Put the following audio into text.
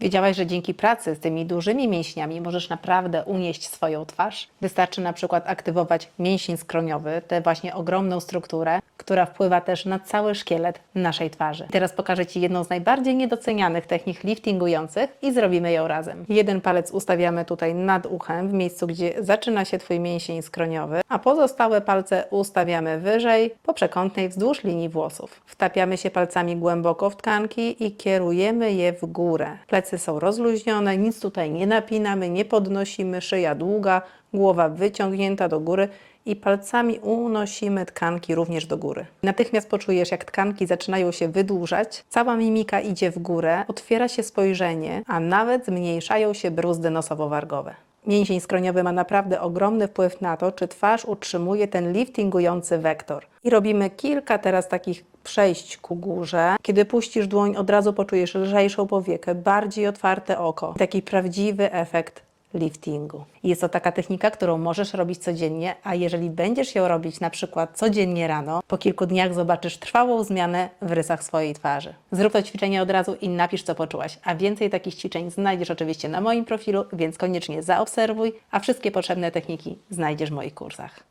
Wiedziałaś, że dzięki pracy z tymi dużymi mięśniami możesz naprawdę unieść swoją twarz? Wystarczy na przykład aktywować mięsień skroniowy, tę właśnie ogromną strukturę, która wpływa też na cały szkielet naszej twarzy. Teraz pokażę Ci jedną z najbardziej niedocenianych technik liftingujących i zrobimy ją razem. Jeden palec ustawiamy tutaj nad uchem, w miejscu, gdzie zaczyna się Twój mięsień skroniowy, a pozostałe palce ustawiamy wyżej, po przekątnej wzdłuż linii włosów. Wtapiamy się palcami głęboko w tkanki i kierujemy je w górę. Plecy są rozluźnione, nic tutaj nie napinamy, nie podnosimy, szyja długa, głowa wyciągnięta do góry i palcami unosimy tkanki również do góry. Natychmiast poczujesz, jak tkanki zaczynają się wydłużać, cała mimika idzie w górę, otwiera się spojrzenie, a nawet zmniejszają się bruzdy nosowo-wargowe. Mięsień skroniowy ma naprawdę ogromny wpływ na to, czy twarz utrzymuje ten liftingujący wektor. I robimy kilka teraz takich przejść ku górze. Kiedy puścisz dłoń, od razu poczujesz lżejszą powiekę, bardziej otwarte oko. Taki prawdziwy efekt liftingu. Jest to taka technika, którą możesz robić codziennie, a jeżeli będziesz ją robić na przykład codziennie rano, po kilku dniach zobaczysz trwałą zmianę w rysach swojej twarzy. Zrób to ćwiczenie od razu i napisz, co poczułaś. A więcej takich ćwiczeń znajdziesz oczywiście na moim profilu, więc koniecznie zaobserwuj, a wszystkie potrzebne techniki znajdziesz w moich kursach.